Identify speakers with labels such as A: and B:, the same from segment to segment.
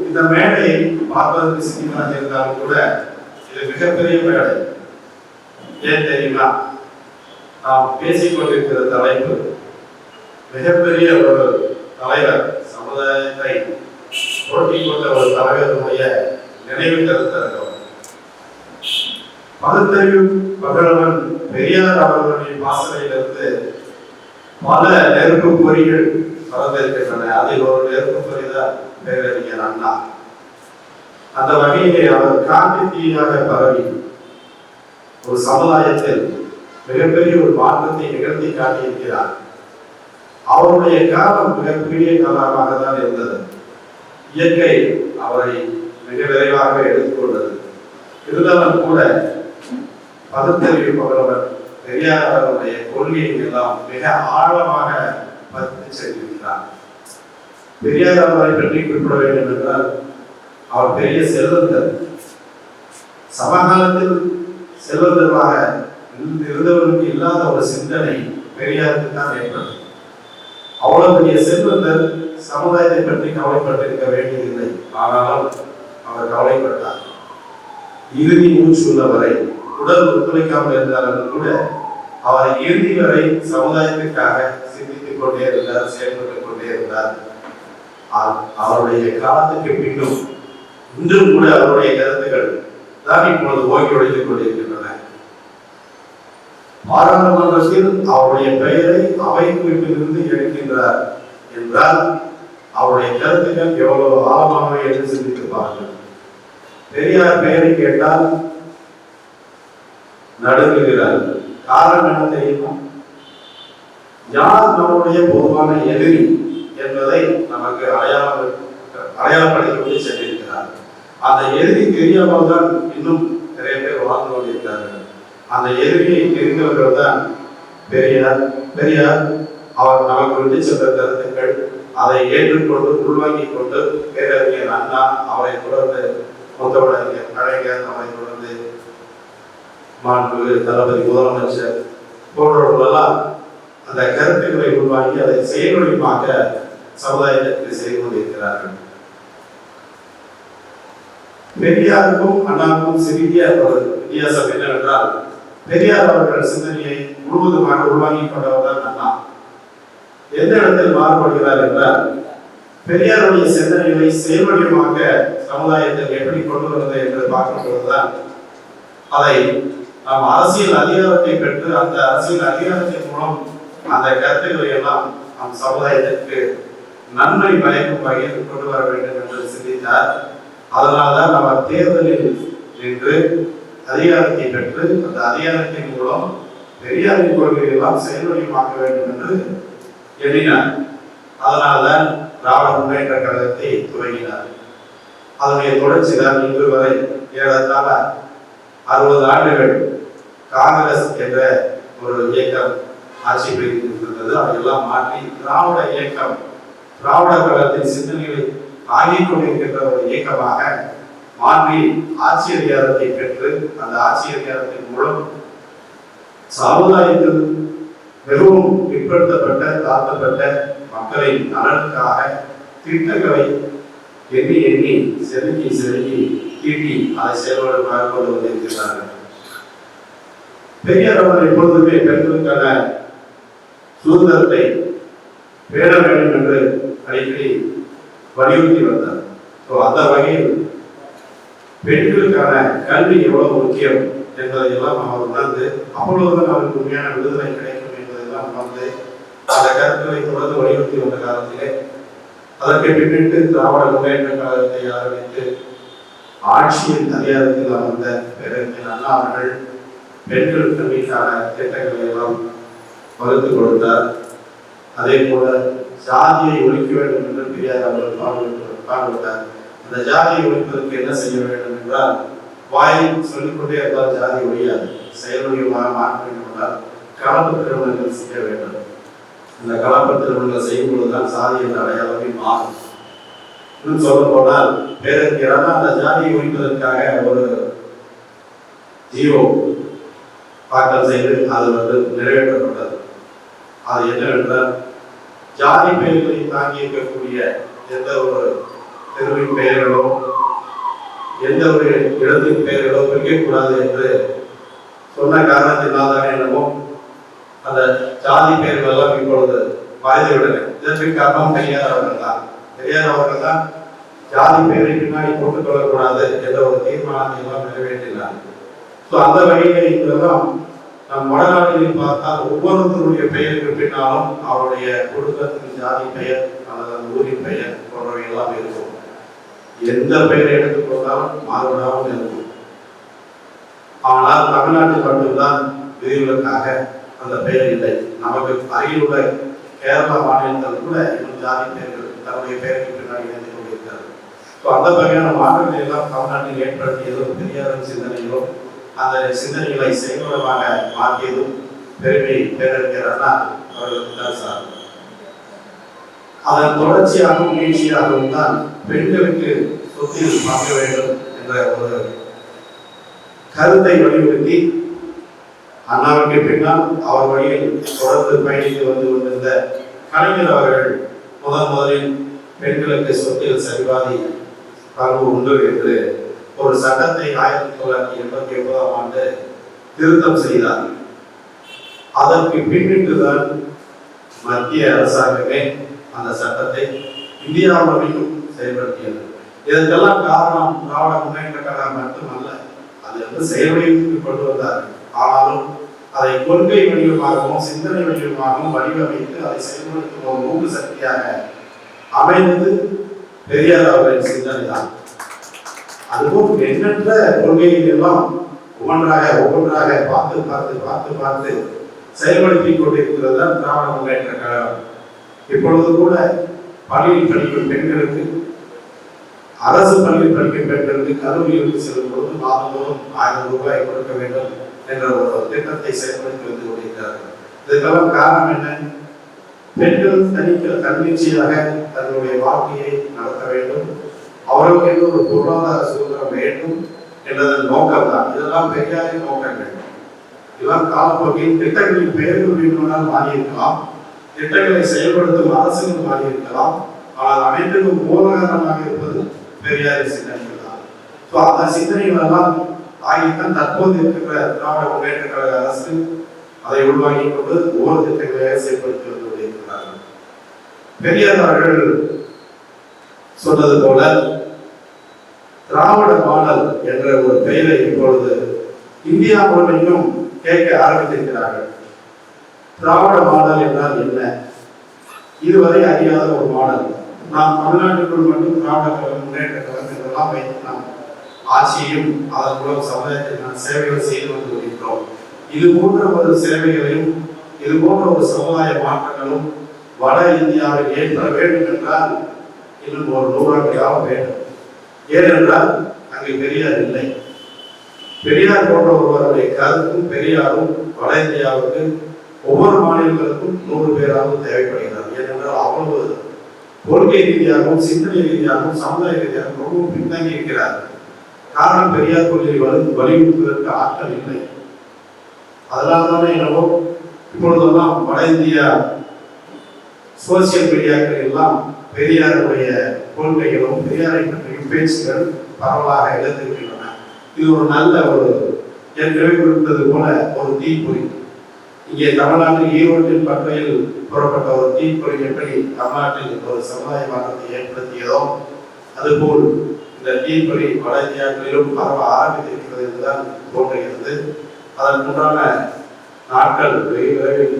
A: இந்த மேடை பார்ப்பதற்கு சினிமாக இருந்தாலும் கூட இது மிகப்பெரிய மேடை. ஏன் தெரியுமா? நாம் பேசிக் கொண்டிருக்கிற தலைப்பு மிகப்பெரிய ஒரு தலைவர் சமுதாயத்தை போட்டி கொண்ட ஒரு தலைவருடைய நினைவு கருத்தரங்கம் பகுத்தறிவு பகலவன் பெரியார் அவர்களுடைய பாசனையிலிருந்து பல நெருப்பு பொறிகள் பறந்திருக்கின்றன அதில் ஒரு நெருப்பு பேரறிஞர் அண்ணா. அந்த வகையிலே அவர் காந்தி தீயாக பரவி ஒரு சமுதாயத்தில் மிகப்பெரிய ஒரு மாற்றத்தை நிகழ்த்தி காட்டியிருக்கிறார். அவருடைய காலம் மிகப்பெரிய காலமாக தான் இருந்தது. இயற்கை அவரை மிக விரைவாக எடுத்துக்கொண்டது. இருந்தாலும் கூட பகுத்தறிவு பகலவர் பெரியார் அவருடைய கொள்கையை எல்லாம் மிக ஆழமாக பதித்து செல்கிறார் பெரியார் பற்றி குறிப்பிட வேண்டும் என்றால் அவர் பெரிய செல்வந்தர் சமகாலத்தில் செல்வந்தராக இருந்தவருக்கு இல்லாத ஒரு சிந்தனை பெரியாருக்கு தான் ஏற்பட்டது. அவ்வளவு பெரிய செல்வந்தர் சமுதாயத்தை பற்றி கவலைப்பட்டிருக்க வேண்டியதில்லை. ஆனால் அவர் கவலைப்பட்டார். இறுதி மூச்சு வரை உடல் ஒத்துழைக்காமல் இருந்தாலும் கூட அவர் இறுதி வரை சமுதாயத்திற்காக சிந்தித்துக் கொண்டே இருந்தார் செயல்பட்டுக் கொண்டே இருந்தார். அவருடைய காலத்துக்கு பின்னும் இன்றும் கூட அவருடைய கருத்துக்கள் தான் இப்பொழுது ஓய்வடைத்துக் கொண்டிருக்கின்றன. பாராளுமன்றத்தில் அவருடைய பெயரை அவை குறிப்பிலிருந்து எடுக்கின்றார் என்றால் அவருடைய கருத்துக்கள் எவ்வளவு ஆழமானவை என்று சிந்தித்து பெரியார் பெயரை கேட்டால் நடுங்குகிறார். காரணம் என்ன தெரியுமா? யார் நம்முடைய பொதுவான எதிரி? என்பதை நமக்கு அடையாளம் அடையாளப்படுத்தி சென்றிருக்கிறார். அந்த எதிரி தெரியாமல் தான் இன்னும் நிறைய பேர் வாழ்ந்து கொண்டிருக்கிறார்கள். அந்த எதிரியை தெரிந்தவர்கள் தான் பெரியார் பெரியார் அவர் நமக்கு விட்டு சென்ற கருத்துக்கள் அதை ஏற்றுக்கொண்டு உள்வாங்கிக் கொண்டு பேரறிஞர் அண்ணா அவரை தொடர்ந்து முத்தமிழறிஞர் கலைஞர் அவரை தொடர்ந்து மாண்பு தளபதி முதலமைச்சர் போன்றவர்களெல்லாம் அந்த கருத்துக்களை உள்வாங்கி அதை செயல்வழிப்பாக்க சமுதாயத்திற்கு செய்து கொண்டிருக்கிறார்கள் பெரியாருக்கும் அண்ணாவுக்கும் சிறிய ஒரு வித்தியாசம் என்னவென்றால் பெரியார் அவர்கள் சிந்தனையை முழுவதுமாக உருவாக்கி கொண்டவர் தான் அண்ணா எந்த இடத்தில் மாறுபடுகிறார் என்றால் பெரியாருடைய சிந்தனைகளை செயல்வடிவமாக சமுதாயத்தில் எப்படி கொண்டு வருவது என்று பார்க்கும்போதுதான் அதை நாம் அரசியல் அதிகாரத்தை பெற்று அந்த அரசியல் அதிகாரத்தின் மூலம் அந்த கருத்துக்களை எல்லாம் நம் சமுதாயத்திற்கு நன்மை பயக்கும் வகையில் கொண்டு வர வேண்டும் என்று சிந்தித்தார். அதனால்தான் அவர் தேர்தலில் நின்று அதிகாரத்தை பெற்று அந்த அதிகாரத்தின் மூலம் பெரியாரின் கொள்கையை எல்லாம் செயல்வடிவமாக்க வேண்டும் என்று எண்ணினார். அதனால்தான் திராவிட முன்னேற்ற கழகத்தை துவங்கினார். அதனுடைய தொடர்ச்சி தான் இன்று வரை ஏறத்தாழ அறுபது ஆண்டுகள் காங்கிரஸ் என்ற ஒரு இயக்கம் ஆட்சி புரிந்திருந்தது அதையெல்லாம் மாற்றி திராவிட இயக்கம் திராவிடர் கழகத்தின் சிந்தனைகளை தாங்கிக் கொண்டிருக்கின்ற ஒரு இயக்கமாக மாற்றி ஆட்சி அதிகாரத்தை பெற்று அந்த ஆட்சி அதிகாரத்தின் மூலம் சமுதாயத்தில் மிகவும் பிற்படுத்தப்பட்ட தாழ்த்தப்பட்ட மக்களின் நலனுக்காக திட்டங்களை எண்ணி எண்ணி செதுக்கி செதுக்கி தீட்டி அதை செயல்பாடுகளாக கொண்டு வந்திருக்கிறார்கள் பெரியார் அவர்கள் எப்பொழுதுமே பெண்களுக்கான சுதந்திரத்தை பேண வேண்டும் என்று அடிக்கடி வலியுறுத்தி வந்தார். ஸோ அந்த வகையில் பெண்களுக்கான கல்வி எவ்வளவு முக்கியம் என்பதையெல்லாம் அவர் உணர்ந்து அப்பொழுதுதான் அவருக்கு உண்மையான விடுதலை கிடைக்கும் என்பதெல்லாம் உணர்ந்து அந்த கருத்துக்களை தொடர்ந்து வலியுறுத்தி வந்த காலத்திலே அதற்கு பின்னிட்டு திராவிட முன்னேற்ற கழகத்தை ஆரம்பித்து ஆட்சியின் அதிகாரத்தில் அமர்ந்த பேரறிஞர் அண்ணா அவர்கள் பெண்கள் கல்விக்கான திட்டங்களை எல்லாம் வகுத்து கொடுத்தார். அதே போல ஜாதியை ஒழிக்க வேண்டும் என்று பெரியார் அவர்கள் பாடுபட்டு பாடுபட்டார். அந்த ஜாதியை ஒழிப்பதற்கு என்ன செய்ய வேண்டும் என்றால் வாயில் சொல்லிக்கொண்டே இருந்தால் ஜாதி ஒழியாது. செயல்வடிவமாக மாற்ற வேண்டும் என்றால் கலப்பு திருமணங்கள் செய்ய வேண்டும். அந்த கலப்பு திருமணங்கள் செய்யும் பொழுதுதான் சாதி என்ற அடையாளமே மாறும். இன்னும் சொல்ல போனால் பேரறிஞர் அந்த ஜாதியை ஒழிப்பதற்காக ஒரு ஜீவோ தாக்கல் செய்து அது வந்து நிறைவேற்றப்பட்டது. அது என்னவென்றால் ஜாதி பெயர்களை தாங்கி இருக்கக்கூடிய எந்த ஒரு தெருவின் பெயர்களோ எந்த ஒரு இடத்தின் பெயர்களோ வைக்கக்கூடாது என்று சொன்ன காரணத்தினால் தானே என்னமோ அந்த ஜாதி பெயர்கள் எல்லாம் இப்பொழுது மறைந்து விட்டன இதற்கு காரணம் பெரியார் அவர்கள் தான் பெரியார் அவர்கள் தான் ஜாதி பெயரை பின்னாடி போட்டுக் கொள்ளக்கூடாது என்ற ஒரு தீர்மானத்தை எல்லாம் நிறைவேற்றினார் ஸோ அந்த வகையில இதெல்லாம் நம் வடநாடுகளில் பார்த்தால் ஒவ்வொருத்தருடைய பெயருக்கு பின்னாலும் அவருடைய குடும்பத்தின் ஜாதி பெயர் அல்லது அந்த ஊரின் பெயர் போன்றவை எல்லாம் இருக்கும். எந்த பெயரை எடுத்துக்கொண்டாலும் மாறுபடாமல் இருக்கும். ஆனால் தமிழ்நாட்டில் மட்டும்தான் விதிவிலக்காக அந்த பெயர் இல்லை. நமக்கு அருகில் உள்ள கேரளா மாநிலத்தில் கூட இன்னும் ஜாதி பெயர்கள் தன்னுடைய பெயருக்கு பின்னாடி இணைந்து கொண்டிருக்கிறார்கள் ஸோ அந்த வகையான மாற்றங்களை எல்லாம் தமிழ்நாட்டில் ஏற்படுத்தியதோ பெரியாரின் சிந்தனைகளும் அந்த சிந்தனைகளை செயல்படமாக மாற்றியதும் பெருமை பேரறிஞர் அண்ணா அவர்களுக்கு சார். அதன் தொடர்ச்சியாகவும் வீழ்ச்சியாகவும் தான் பெண்களுக்கு சொத்தில் பார்க்க வேண்டும் என்ற ஒரு கருத்தை வலியுறுத்தி அண்ணாவுக்கு பின்னால் அவர் வழியில் தொடர்ந்து பயணித்து வந்து கொண்டிருந்த கலைஞர் அவர்கள் முதன் முதலில் பெண்களுக்கு சொத்தில் சரிபாதி பங்கு உண்டு என்று ஒரு சட்டத்தை ஆயிரத்தி தொள்ளாயிரத்தி எண்பத்தி ஒன்பதாம் ஆண்டு திருத்தம் செய்தார். அதற்கு பின்னிட்டுதான் மத்திய அரசாங்கமே அந்த சட்டத்தை இந்தியா முழுமைக்கும் செயல்படுத்தியது. இதற்கெல்லாம் காரணம் திராவிட முன்னேற்ற கழகம் மட்டுமல்ல அது வந்து செயல்வடிவுக்கு கொண்டு வந்தார். ஆனாலும் அதை கொள்கை வடிவமாகவும் சிந்தனை வடிவமாகவும் வடிவமைத்து அதை செயல்படுத்தும் ஒரு ஊக்கு சக்தியாக அமைந்தது பெரியார் அவரின் சிந்தனை தான் அதுபோல் எண்ணற்ற கொள்கைகள் எல்லாம் ஒவ்வொன்றாக ஒவ்வொன்றாக பார்த்து பார்த்து பார்த்து பார்த்து செயல்படுத்தி கொண்டிருக்கிறது தான் திராவிட முன்னேற்ற கழகம். இப்பொழுது கூட பள்ளியில் படிக்கும் பெண்களுக்கு அரசு பள்ளியில் படிக்கும் பெண்களுக்கு கல்லூரிகளுக்கு செல்லும் பொழுது மாதந்தோறும் ஆயிரம் ரூபாய் கொடுக்க வேண்டும் என்ற ஒரு திட்டத்தை செயல்படுத்தி வந்து கொண்டிருக்கிறார்கள். இதற்கெல்லாம் காரணம் என்ன? பெண்கள் தனிக்க தன்னிச்சையாக தன்னுடைய வாழ்க்கையை நடத்த வேண்டும். அவர்களுக்கு ஒரு பொருளாதார சுதந்திரம் வேண்டும் என்பது நோக்கம் தான் இதெல்லாம் பெரியாரின் நோக்கங்கள். இதெல்லாம் காலப்போக்கில் திட்டங்களின் பெயர்கள் வேண்டுமானால் மாறியிருக்கலாம். திட்டங்களை செயல்படுத்தும் அரசுகள் மாறியிருக்கலாம். ஆனால் அனைத்துக்கும் மூலகாரணமாக இருப்பது பெரியாரின் சிந்தனைகள் தான் ஸோ அந்த சிந்தனைகள் எல்லாம் ஆகித்தான் தற்போது இருக்கிற திராவிட முன்னேற்ற கழக அரசு அதை உள்வாங்கிக் கொண்டு ஒவ்வொரு திட்டங்களை செயல்படுத்தி வந்து கொண்டிருக்கிறார்கள். பெரியார் அவர்கள் சொன்னது போல திராவிட மாடல் என்ற ஒரு பெயரை இப்பொழுது இந்தியா முழுமையும் கேட்க ஆரம்பித்திருக்கிறார்கள். திராவிட மாடல் என்றால் என்ன? இதுவரை அறியாத ஒரு மாடல் நாம் தமிழ்நாட்டுக்குள் மட்டும் திராவிட கழகம் முன்னேற்ற கழகம் என்றெல்லாம் வைத்து நாம் ஆட்சியும் அதன் மூலம் சமுதாயத்தில் நாம் சேவைகள் செய்து வந்து கொண்டிருக்கிறோம் இது போன்ற ஒரு சேவைகளையும் இது போன்ற ஒரு சமுதாய மாற்றங்களும் வட இந்தியாவில் ஏற்பட வேண்டும் என்றால் இன்னும் ஒரு நூறாண்டு வேண்டும். ஏனென்றால் அங்கே பெரியார் இல்லை. பெரியார் போன்ற ஒருவருடைய கருத்தும் பெரியாரும் வட இந்தியாவுக்கு ஒவ்வொரு மாநிலங்களுக்கும் நூறு பேராகவும் தேவைப்படுகிறார். ஏனென்றால் அவ்வளவு கொள்கை ரீதியாகவும் சிந்தனை ரீதியாகவும் சமுதாய ரீதியாகவும் ரொம்ப பின்தங்கி இருக்கிறார். காரணம் பெரியார் கொள்கையை வலி வலியுறுத்துவதற்கு ஆற்றல் இல்லை. அதனால தானே என்னவோ இப்பொழுதெல்லாம் வட இந்தியா சோசியல் மீடியாக்கள் எல்லாம் பெரியாருடைய கொள்கைகளும் பெரியாரை பற்றிய பேச்சுகள் பரவலாக எழுந்திருக்கின்றன. இது ஒரு நல்ல ஒரு ஏற்கனவே குறிப்பிட்டது போல ஒரு தீப்பொறி. இங்கே தமிழ்நாட்டில் ஈரோட்டின் பக்கையில் புறப்பட்ட ஒரு தீப்பொறி எப்படி தமிழ்நாட்டில் ஒரு சமுதாய மாற்றத்தை ஏற்படுத்தியதோ அதுபோல் இந்த தீப்பொறி வட இந்தியாக்களிலும் பரவ ஆரம்பித்திருக்கிறது என்றுதான் தோன்றுகிறது. அதன் உண்டான நாட்கள் வெகு விரைவில்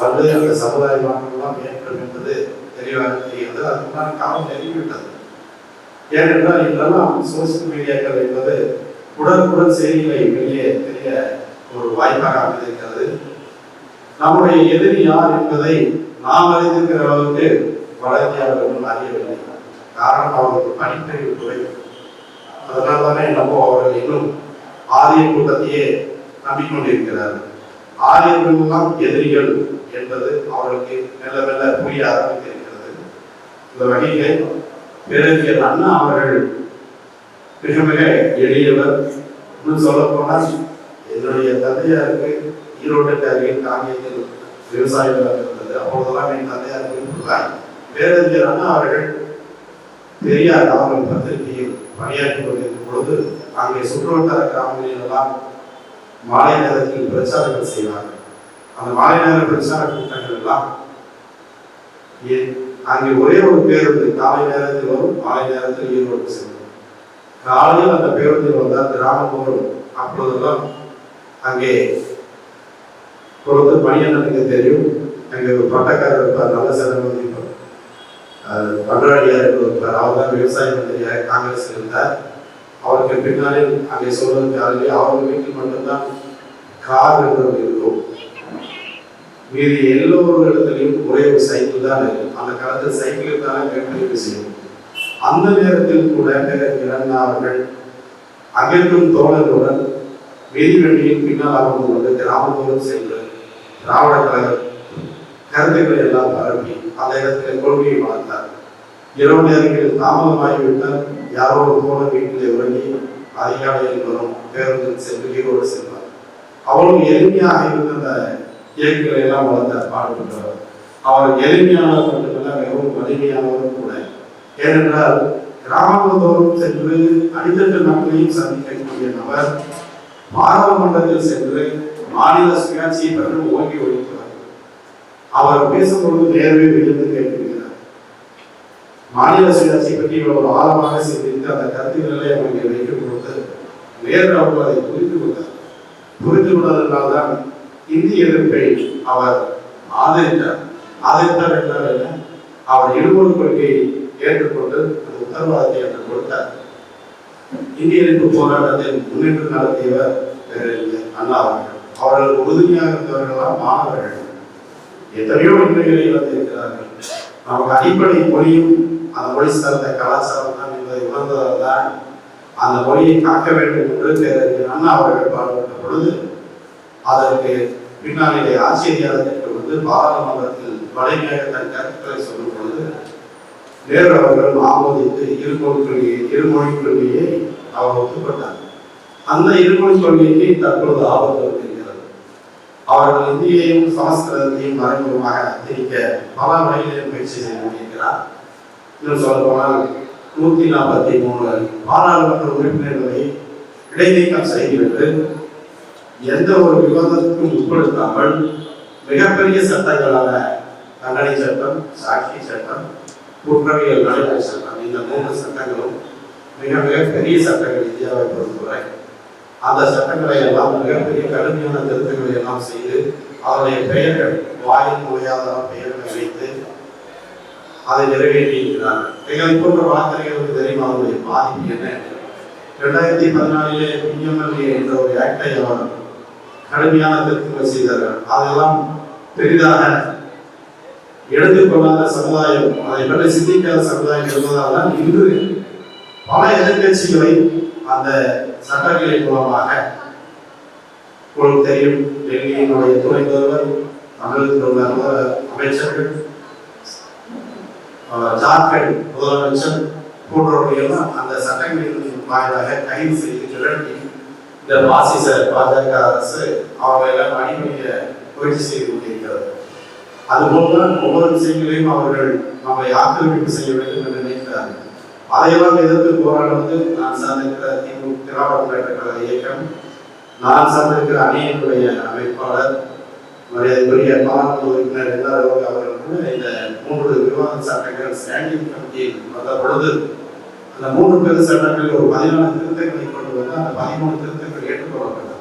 A: வந்து அந்த சமுதாய மாற்றங்கள்லாம் ஏற்படும் என்பது தெளிவாக தெரிகிறது அதுக்குண்டான காலம் நெருங்கிவிட்டது ஏனென்றால் இதெல்லாம் சோசியல் மீடியாக்கள் என்பது உடனுக்குடன் செய்திகளை வெளியே தெரிய ஒரு வாய்ப்பாக அமைந்திருக்கிறது நம்முடைய எதிரி யார் என்பதை நாம் அறிந்திருக்கிற அளவுக்கு வளர்ச்சியாளர்கள் அறியவில்லை காரணம் அவருக்கு படிப்பறிவு குறைவு அதனால தானே நம்ம அவர்கள் இன்னும் ஆரிய கூட்டத்தையே நம்பிக்கொண்டிருக்கிறார்கள். ஆரியர்கள் எல்லாம் எதிரிகள் என்பது அவர்களுக்கு மெல்ல மெல்ல புரிய ஆரம்பிக்கிறது. இந்த வகையிலே பேரறிஞர் அண்ணா அவர்கள் மிக மிக எளியவர் இன்னும் சொல்ல போனால் என்னுடைய தந்தையாருக்கு ஈரோட்டுக்கு அருகில் காங்கியத்தில் விவசாயிகளாக இருந்தது அப்பொழுதெல்லாம் என் தந்தையாருக்கு இருந்தார் பேரறிஞர் அண்ணா அவர்கள் பெரியார் அவர்கள் பத்திரிகையில் பணியாற்றி கொண்டிருக்கும் பொழுது அங்கே சுற்றுவட்டார கிராமங்களில் எல்லாம் மாலை நேரத்தில் பிரச்சாரங்கள் செய்வார்கள். அந்த மாலை நேர பிரச்சார கூட்டங்கள் எல்லாம் அங்கே ஒரே ஒரு பேருந்து காலை நேரத்தில் வரும் மாலை நேரத்தில் ஈரோடு செல்லும். காலையில் அந்த பேருந்தில் வந்தால் கிராமம் வரும் அப்பொழுதெல்லாம் அங்கே பொறுத்து பணியனுக்கு தெரியும். அங்கே ஒரு பட்டக்காரர் இருப்பார் நல்ல சிறப்பு பன்றாடியார் இருப்பார். அவர் தான் விவசாய மந்திரியாக காங்கிரஸ் இருந்தார். அவருக்கு பின்னாலே அங்கே சொல்வதற்கு யாருமே அவங்க வீட்டில் மட்டும்தான் கார் என்று இருக்கும். மீது எல்லோரும் இடத்துலையும் ஒரே ஒரு சைக்கிள் தான் இருக்கும் அந்த காலத்தில் சைக்கிள் தான் கேட்டு செய்யும் அந்த நேரத்தில் கூட இறந்த அவர்கள் அங்கிருக்கும் தோழர்களுடன் மிதிவண்டியின் பின்னால் அமர்ந்து கொண்டு கிராமத்தோறும் சென்று திராவிட கழக கருத்துக்களை எல்லாம் பரப்பி அந்த இடத்துல கொள்கையை வளர்த்தார். இரவு நேரங்களில் தாமதமாகிவிட்டால் யாரோ ஒரு தோழர் வீட்டிலே உறங்கி அதிகாலையில் வரும் பேருந்தில் சென்று ஈரோடு செல்வார். அவ்வளவு எளிமையாக இருந்த அந்த எல்லாம் வளர்த்தார் பாடுபட்டவர். அவர் எளிமையானவர் மட்டுமல்ல மிகவும் வலிமையானவரும் கூட. ஏனென்றால் கிராமந்தோறும் சென்று அடித்தட்டு மக்களையும் சந்திக்கக்கூடிய நபர் பாராளுமன்றத்தில் சென்று மாநில சுயாட்சியை பற்றி ஓங்கி ஒழிக்கிறார். அவர் பேசும்பொழுது நேரவே விழுந்து கேட்கிறார். மாநில சுயாட்சி பற்றி இவ்வளவு ஆழமாக சிந்தித்து அந்த கருத்துக்களை அவங்க வைக்கும் பொழுது நேரு அவர்கள் அதை புரிந்து கொண்டார். புரிந்து கொண்டதனால்தான் தான் இந்திய எதிர்ப்பை அவர் ஆதரித்தார். ஆதரித்தார் என்றால் என்ன? அவர் இருமொழி கொள்கையை ஏற்றுக்கொண்டு அந்த உத்தரவாதத்தை அவர் கொடுத்தார். இந்திய எதிர்ப்பு போராட்டத்தில் முன்னின்று நடத்தியவர் வேறு இல்லை அண்ணா அவர்கள். அவர்களுக்கு உறுதுணையாக இருந்தவர்களாம் மாணவர்கள். எத்தனையோ இன்றைகளில் வந்திருக்கிறார்கள் நமக்கு அடிப்படை மொழியும் அந்த மொழி சார்ந்த கலாச்சாரம் தான் என்பதை உணர்ந்ததால் தான் அந்த மொழியை காக்க வேண்டும் என்று அண்ணா அவர்கள் பாடுபட்ட பொழுது அதற்கு பின்னாலே ஆசிரியர்களுக்கு வந்து பாராளுமன்றத்தில் வலிமையாக கருத்துக்களை சொல்லும் பொழுது நேரு அவர்கள் ஆமோதித்து இருமொழி கொள்கையை இருமொழி கொள்கையை அவர் ஒத்துக்கொண்டார். அந்த இருமொழி கொள்கைக்கு தற்பொழுது ஆபத்து வருகிறது அவர்கள் இந்தியையும் சமஸ்கிருதத்தையும் மறைமுகமாக திரிக்க பல வழிகளில் முயற்சி செய்து கொண்டிருக்கிறார் இன்னும் சொல்ல போனால் நூத்தி நாற்பத்தி மூணு பாராளுமன்ற உறுப்பினர்களை இடைநீக்கம் செய்துவிட்டு எந்த ஒரு விவாதத்துக்கும் உட்படுத்தாமல் மிகப்பெரிய சட்டங்களான தண்டனை சட்டம் சாட்சி சட்டம் குற்றவியல் நடைமுறை சட்டம் இந்த மூன்று சட்டங்களும் மிக மிகப்பெரிய சட்டங்கள் இந்தியாவை பொறுத்தவரை. அந்த சட்டங்களை எல்லாம் மிகப்பெரிய கடுமையான திருத்தங்களை எல்லாம் செய்து அவருடைய பெயர்கள் வாயில் முடியாத பெயர்களை வைத்து அதை நிறைவேற்றி எங்கள் போன்ற வழக்கறிஞர்களுக்கு தெரியும் அவருடைய பாதிப்பு என்ன? இரண்டாயிரத்தி பதினாலிலே பிஎம்எல்ஏ என்ற ஒரு ஆக்டை அவர் கடுமையான திருத்தங்கள் செய்தார்கள். அதெல்லாம் பெரிதாக எடுத்துக்கொள்ளாத சமுதாயம் அதை பற்றி சிந்திக்காத சமுதாயம் இருந்ததால் தான் இன்று பல எதிர்கட்சிகளை அந்த சட்டங்களின் மூலமாக உங்களுக்கு தெரியும். டெல்லியினுடைய துணை தலைவர் தமிழகத்தில் உள்ள அமைச்சர்கள் ஜார்க்கண்ட் முதலமைச்சர் போன்றவர்களையெல்லாம் அந்த சட்டங்களின் வாயிலாக கைது செய்து இந்த பாசிச பாஜக அரசு அவங்க எல்லாம் அடிமைய முயற்சி செய்து கொண்டிருக்கிறது. அதுபோல்தான் ஒவ்வொரு விஷயங்களையும் அவர்கள் நம்மை ஆக்கிரமிப்பு செய்ய வேண்டும் என்று நினைக்கிறார்கள். அதையெல்லாம் எதிர்த்து போராடுவது நான் சார்ந்திருக்கிற திமுக திராவிட முன்னேற்ற கழக இயக்கம் நான் சார்ந்திருக்கிற அணியினுடைய அமைப்பாளர் மரியாதைக்குரிய பாராளுமன்ற உறுப்பினர் எல்லாரும் அவர்கள் கூட இந்த மூன்று விவாத சட்டங்கள் ஸ்டாண்டிங் கமிட்டியில் வந்த பொழுது அந்த மூன்று பெரு சட்டங்களில் ஒரு பதினாலு திருத்தங்களை கொண்டு வந்து அந்த பதிமூணு திருத்தங்கள் ஏற்றுக்கொள்ளப்பட்டது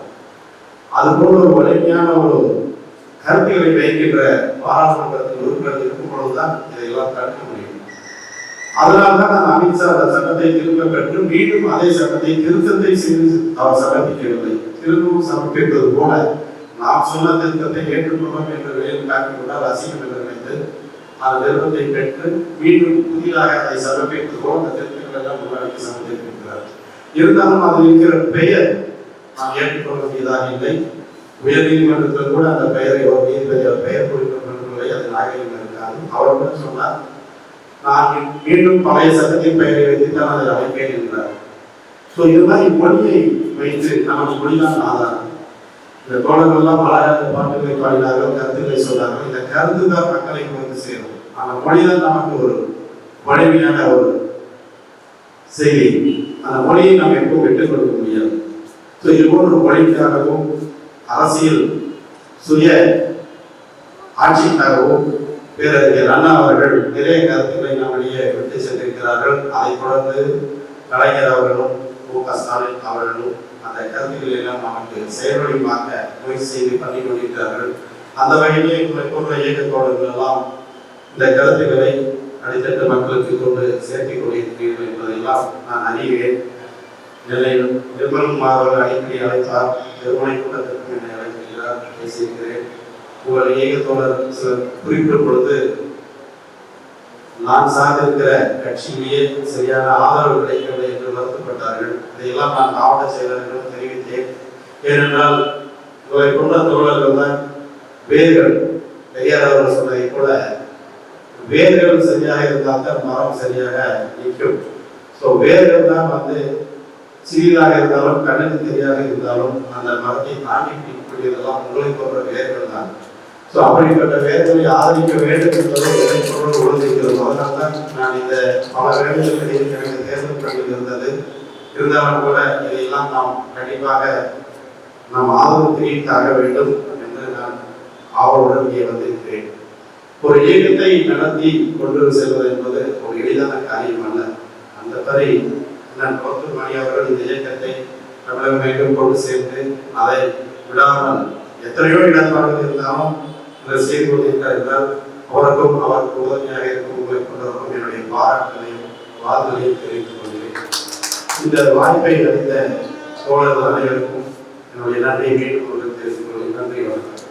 A: அதுபோல ஒரு வலிமையான ஒரு கருத்துக்களை வைக்கின்ற பாராளுமன்றத்தில் உறுப்பினர் இருக்கும் பொழுதுதான் இதையெல்லாம் தடுக்க முடியும். அதனால்தான் நான் அமித்ஷா அந்த சட்டத்தை திரும்ப பெற்று மீண்டும் அதே சட்டத்தை திருத்தத்தை செய்து அவர் சமர்ப்பிக்கவில்லை. திரும்பவும் சமர்ப்பிப்பது போல நாம் சொன்ன திருத்தத்தை ஏற்றுக்கொள்வோம் என்று வெளியில் காட்டிக் கொண்டால் அசிங்கம் என்று நினைத்து அந்த விருப்பத்தை பெற்று மீண்டும் புதிதாக அதை சமர்ப்பிப்பது போல அந்த திருத்தங்கள் எல்லாம் முன்னாடி சமர்ப்பித்திருக்கிறார் இருந்தாலும் அதில் இருக்கிற பெயர் நாம் ஏற்றுக்கொள்ளக்கூடியதாக இல்லை. உயர் நீதிமன்றத்தில் கூட அந்த பெயரை ஒரு நீதிபதி பெயர் குறிப்பிடப்படவில்லை அது நாகரிகம் இருக்காது. அவர் கூட சொன்னார் நான் மீண்டும் பழைய சட்டத்தின் பெயரை வைத்துத்தான் அதை அமைப்பேன் என்றார். ஸோ இது மாதிரி மொழியை வைத்து நமக்கு மொழிதான் ஆதாரம். இந்த தோழர்கள்லாம் அழகாக பாட்டுகளை பாடினார்கள் கருத்துக்களை சொன்னார்கள். இந்த கருத்து தான் மக்களை வந்து சேரும். ஆனால் மொழிதான் நமக்கு ஒரு வலிமையான ஒரு செய்தி அந்த மொழியை நாம் எப்போ விட்டுக் கொடுக்க முடியாது ஸோ இது போன்ற மொழிக்காகவும் அரசியல் சுய ஆட்சிக்காகவும் பேரறிஞர் அண்ணா அவர்கள் நிறைய கருத்துக்களை நம்மிடையே விட்டு சென்றிருக்கிறார்கள். அதைத் தொடர்ந்து கலைஞர் அவர்களும் மு க ஸ்டாலின் அவர்களும் அந்த கருத்துக்கள் எல்லாம் நமக்கு செயல்வடிவாக்க முயற்சி செய்து பண்ணி கொண்டிருக்கிறார்கள். அந்த வகையிலே உங்களை எல்லாம் இந்த கருத்துக்களை அடித்தட்டு மக்களுக்கு கொண்டு சேர்த்துக் கொண்டிருக்கிறீர்கள் என்பதெல்லாம் நான் அறிவேன் நெல்லையில் நிர்மல்குமார் அவர்கள் அடிக்கடி அழைத்தார் திருமணை கூட்டத்திற்கு என்னை அழைத்திருக்கிறார். பேசியிருக்கிறேன். உங்கள் இயக்கத்தோழர் சிலர் குறிப்பிடும் பொழுது நான் சார்ந்திருக்கிற கட்சியிலேயே சரியான ஆதரவு கிடைக்கவில்லை என்று வருத்தப்பட்டார்கள். இதையெல்லாம் நான் மாவட்ட செயலர்களும் தெரிவித்தேன். ஏனென்றால் உங்களை கொண்ட தோழர்கள் தான் வேர்கள் பெரியார் அவர்கள் சொன்னதை போல வேர்கள் சரியாக இருந்தால் தான் மரம் சரியாக நிற்கும். ஸோ வேர்கள் தான் வந்து சிறியதாக இருந்தாலும் கண்ணுக்கு தெரியாக இருந்தாலும் அந்த மரத்தை தாண்டி பிடிக்கக்கூடியதெல்லாம் உங்களை போன்ற வேர்கள் தான். ஸோ அப்படிப்பட்ட வேர்களை ஆதரிக்க வேண்டும் என்பதை என்னை தொடர்ந்து உணர்ந்திருக்கிறது அதனால தான் நான் இந்த பல வேலைகளுக்கு எனக்கு தேர்தல் இருந்தது இருந்தாலும் கூட இதையெல்லாம் நாம் கண்டிப்பாக நாம் ஆதரவு தெரிவித்தாக வேண்டும் என்று நான் ஆவலுடன் இங்கே வந்திருக்கிறேன். ஒரு இயக்கத்தை நடத்தி கொண்டு செல்வது என்பது ஒரு எளிதான காரியம் அல்ல. அந்த பரி நான் பௌத்தர் மணி அவர்கள் இந்த இயக்கத்தை தமிழகம் எங்கும் கொண்டு சேர்ந்து அதை விடாமல் எத்தனையோ இடர்பாடுகள் இருந்தாலும் இந்த செய்து கொண்டிருக்கிறார் என்றால் அவருக்கும் அவருக்கு உதவியாக இருக்கும் உங்களை கொண்டவருக்கும் என்னுடைய பாராட்டுகளையும் வாழ்த்துகளையும் தெரிவித்துக் கொள்கிறேன். இந்த வாய்ப்பை அளித்த சோழர்கள் அனைவருக்கும் என்னுடைய நன்றியை மீண்டும் ஒரு